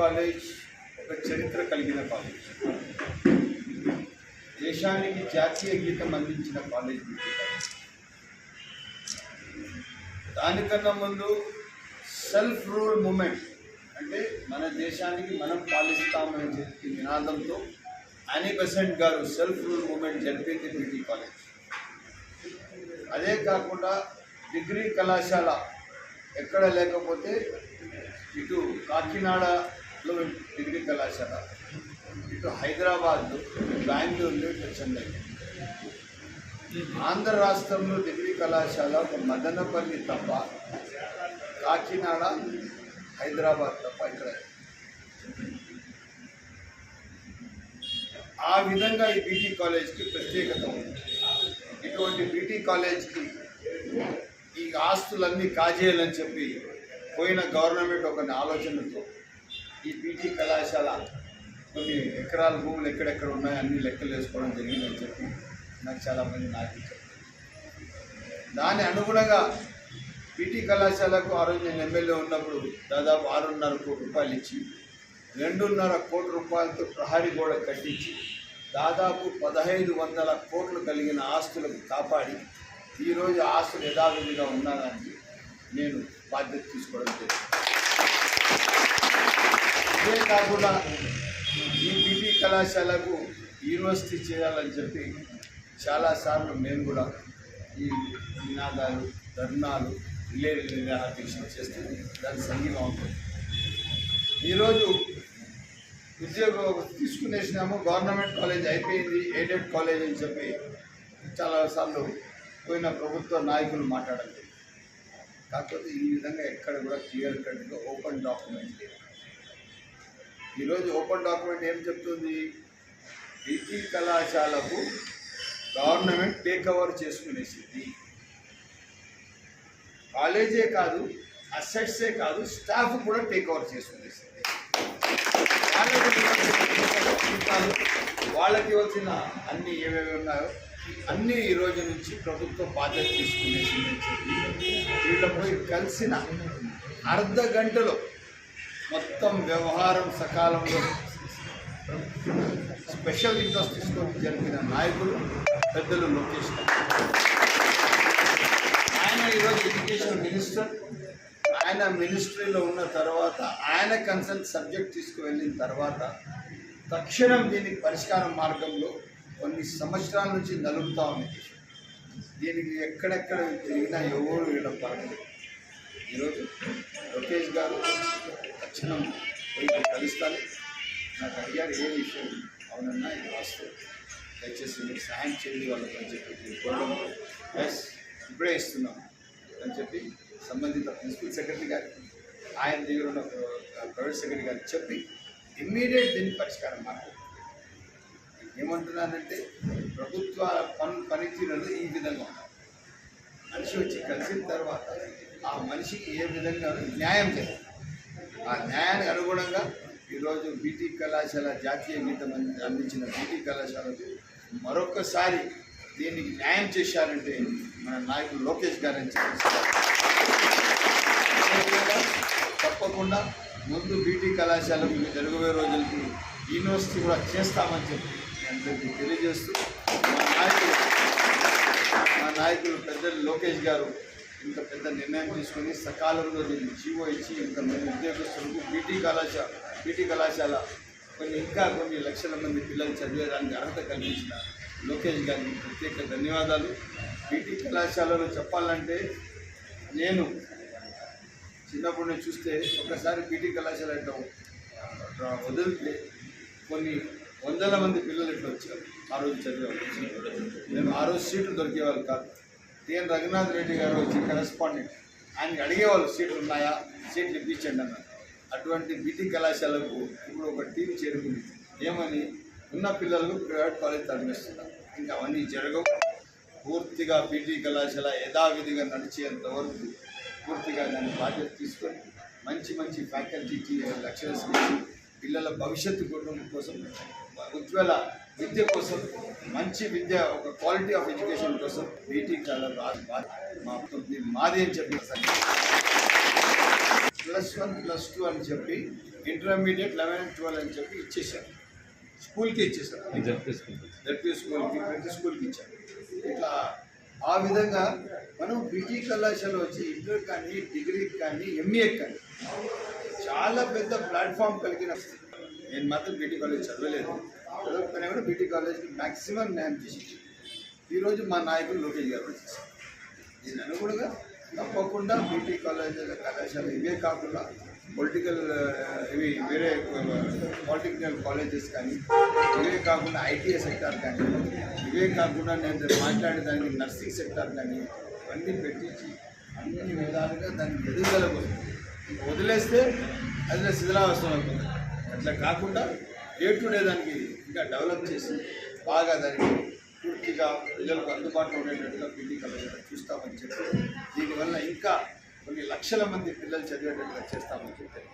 College ఒక చరిత్ర కలిగిన కాలేజ్. దేశానికి జాతీయ గీతం అందించిన కాలేజ్ బీటీ కాలేజ్ దానికన్నా ముందు సెల్ఫ్ రూల్ మూమెంట్ అంటే మన దేశానికి మనం పాలిస్తామని చెప్పి నినాదంతో యానీ బెసెంట్ గారు సెల్ఫ్ రూల్ మూమెంట్ జరిపింది బీటీ కాలేజ్. అదే కాకుండా డిగ్రీ కళాశాల ఎక్కడ లేకపోతే ఇటు కాకినాడ లో డిగ్రీ కళాశాల. ఇటు హైదరాబాద్ బెంగళూరులో ఇటు చెన్నై. ఆంధ్ర రాష్ట్రంలో డిగ్రీ కళాశాల ఒక మదనపల్లి తప్ప కాకినాడ హైదరాబాద్ తప్ప ఇక్కడ ఆ విధంగా ఈ బీటీ కాలేజ్కి ప్రత్యేకత ఉంది. ఇటువంటి బీటీ కాలేజ్కి ఈ ఆస్తులన్నీ కాజేయాలని చెప్పి పోయిన గవర్నమెంట్ ఒక ఆలోచనతో ఈ కళాశాల కొన్ని ఎకరాల భూములు ఎక్కడెక్కడ ఉన్నాయో అన్ని లెక్కలు వేసుకోవడం జరిగిందని చెప్పి నాకు చాలామంది నాకు దాని అనుగుణంగా బీటీ కళాశాలకు ఆ రోజు నేను ఎమ్మెల్యే ఉన్నప్పుడు దాదాపు ఆరున్నర కోటి రూపాయలు ఇచ్చి రెండున్నర కోటి రూపాయలతో ప్రహరీ గోడ కట్టించి దాదాపు పదహైదు వందల కోట్లు కలిగిన ఆస్తులకు కాపాడి ఈరోజు ఆస్తులు యథావిధిగా ఉన్నదానికి నేను బాధ్యత తీసుకోవడం జరిగింది. అదే కాకుండా ఈ బీటీ కళాశాలకు యూనివర్సిటీ చేయాలని చెప్పి చాలాసార్లు మేము కూడా ఈ నినాదాలు ధర్నాలు రిలే నిరాహార చేస్తే దాని సంగీతం ఉంటుంది ఈరోజు ఉద్యోగం తీసుకునేసినాము. గవర్నమెంట్ కాలేజ్ అయిపోయింది. ఎయిడెడ్ కాలేజ్ అని చెప్పి చాలాసార్లు పోయిన ప్రభుత్వ నాయకులు మాట్లాడాలి కాకపోతే ఈ విధంగా ఎక్కడ కూడా క్లియర్ కట్గా ఓపెన్ డాక్యుమెంట్ లేదు. ఈరోజు ఓపెన్ డాక్యుమెంట్ ఏం చెప్తుంది? డిగ్రీ కళాశాలకు గవర్నమెంట్ టేక్ ఓవర్ చేసుకునేసింది. కాలేజే కాదు అసెట్సే కాదు స్టాఫ్ కూడా టేక్ ఓవర్ చేసుకునేసింది. వాళ్ళకి ఇవ్వాల్సిన అన్ని ఏవేవి ఉన్నాయో అన్నీ ఈ రోజు నుంచి ప్రభుత్వం బాధ్యత తీసుకునేసిందని చెప్పి పోయి కలిసిన అర్ధ గంటలో మొత్తం వ్యవహారం సకాలంలో స్పెషల్ ఇంట్రెస్ట్ తీసుకొని జరిపిన నాయకులు పెద్దలు లోకేష్ ఆయన ఈరోజు ఎడ్యుకేషన్ మినిస్టర్. ఆయన మినిస్ట్రీలో ఉన్న తర్వాత ఆయన కన్సల్ట్ సబ్జెక్ట్ తీసుకువెళ్ళిన తర్వాత తక్షణం దీనికి పరిష్కార మార్గంలో కొన్ని సంవత్సరాల నుంచి నలుగుతా ఉంది. దీనికి ఎక్కడెక్కడ తిరిగినా ఎవరు వీళ్ళ పడలేదు ఈరోజు లోకేష్ గారు తక్షణం పోయి కలుస్తాను. నాకు అడిగారు ఏ విషయం? అవునన్నా ఇది వాస్తవం. దయచేసి మీరు సహాయం చేయండి వాళ్ళకి అని చెప్పి కోరడం ఎస్ ఇప్పుడే ఇస్తున్నాం అని చెప్పి సంబంధిత ప్రిన్సిపల్ సెక్రటరీ గారికి ఆయన దగ్గర ఉన్న ప్రైవేట్ సెక్రటరీ గారికి చెప్పి ఇమ్మీడియట్ దీనికి పరిష్కారం మాకు ఏమంటున్నానంటే ప్రభుత్వ పని పనితీరులు ఈ విధంగా ఉన్నాయి మనిషి వచ్చి కలిసిన తర్వాత ఆ మనిషికి ఏ విధంగా న్యాయం చేయాలి. ఆ న్యాయానికి అనుగుణంగా ఈరోజు బీటీ కళాశాల జాతీయ గీతం అందించిన బీటీ కళాశాలకు మరొకసారి దీనికి న్యాయం చేశారంటే మన నాయకుడు లోకేష్ గారని అని తప్పకుండా ముందు బీటీ కళాశాలకు జరగబోయే రోజులకి యూనివర్సిటీ కూడా చేస్తామని చెప్పి అందరికీ తెలియజేస్తూ మా నాయకులు మా నాయకులు పెద్దలు లోకేష్ గారు ఇంత పెద్ద నిర్ణయం తీసుకొని సకాలంలో దీన్ని జీవో ఇచ్చి ఇంతమంది ఉద్యోగస్తులకు బీటీ కళాశాల బీటీ కళాశాల కొన్ని ఇంకా కొన్ని లక్షల మంది పిల్లలు చదివేదానికి అర్హత కల్పించిన లోకేష్ గారికి ప్రత్యేక ధన్యవాదాలు. బీటీ కళాశాలలో చెప్పాలంటే నేను చిన్నప్పుడు నేను చూస్తే ఒకసారి బీటీ కళాశాల ఇట్లా వదిలితే కొన్ని వందల మంది పిల్లలు ఇట్లా వచ్చారు. ఆ రోజు చదివేవాళ్ళు నేను ఆ రోజు సీట్లు దొరికేవాళ్ళు కాదు. టిఎన్ రఘునాథ్ రెడ్డి గారు వచ్చి కరెస్పాండెంట్ ఆయనకి అడిగేవాళ్ళు సీట్లు ఉన్నాయా? సీట్లు ఇప్పించండి అన్నారు. అటువంటి బీటీ కళాశాలకు ఇప్పుడు ఒక టీం చేరుకుంది. ఏమని? ఉన్న పిల్లలకు ప్రైవేట్ కాలేజ్ తరలిస్తున్నారు ఇంకా అవన్నీ జరగవు. పూర్తిగా బీటీ కళాశాల యథావిధిగా నడిచేంత వరకు పూర్తిగా దాన్ని బాధ్యత తీసుకొని మంచి మంచి ఫ్యాకల్టీ లెక్చరర్స్ పిల్లల భవిష్యత్తు కుటుంబం కోసం ఉజ్వల విద్య కోసం మంచి విద్య ఒక క్వాలిటీ ఆఫ్ ఎడ్యుకేషన్ కోసం బీటీ చాలా బాగా మా మాది అని చెప్పి ప్లస్ వన్ ప్లస్ టూ అని చెప్పి ఇంటర్మీడియట్ లెవెన్ ట్వెల్వ్ అని చెప్పి ఇచ్చేసారు స్కూల్కి ఇచ్చేసారు జడ్పీ స్కూల్కి ప్రతి స్కూల్కి ఇచ్చారు. ఇట్లా ఆ విధంగా మనం పీజీ కళాశాల వచ్చి ఇంటర్ కానీ డిగ్రీకి కానీ ఎంఏ కానీ చాలా పెద్ద ప్లాట్ఫామ్ కలిగిన నేను మాత్రం బీటీ కాలేజ్ చదవలేదు. చదవకపోయినా కూడా బీటీ కాలేజ్కి మ్యాక్సిమం న్యాయం చేసి ఈరోజు మా నాయకులు లోకేష్ గారు కూడా చేశారు. దీని అనుగుణంగా తప్పకుండా బీటీ కాలేజ్ కళాశాల ఇవే కాకుండా పొలిటికల్ uh, ఇవి వేరే uh, పాలిటెక్నికల్ కాలేజెస్ కానీ ఇవే కాకుండా ఐటీఐ సెక్టార్ కానీ ఇవే కాకుండా నేను మాట్లాడేదానికి నర్సింగ్ సెక్టార్ కానీ ఇవన్నీ పెట్టించి అన్ని విధాలుగా దాన్ని ఎదుగుదల కోసం వదిలేస్తే అది శిథిలావస్థం అవుతుంది అట్లా కాకుండా డే టు డే దానికి ఇంకా డెవలప్ చేసి బాగా దానికి పూర్తిగా ప్రజలకు అందుబాటులో ఉండేటట్టుగా పీటీ కళాశాల చూస్తామని చెప్పి దీనివల్ల ఇంకా కొన్ని లక్షల మంది పిల్లలు చదివేటట్టుగా చేస్తామని చెప్పి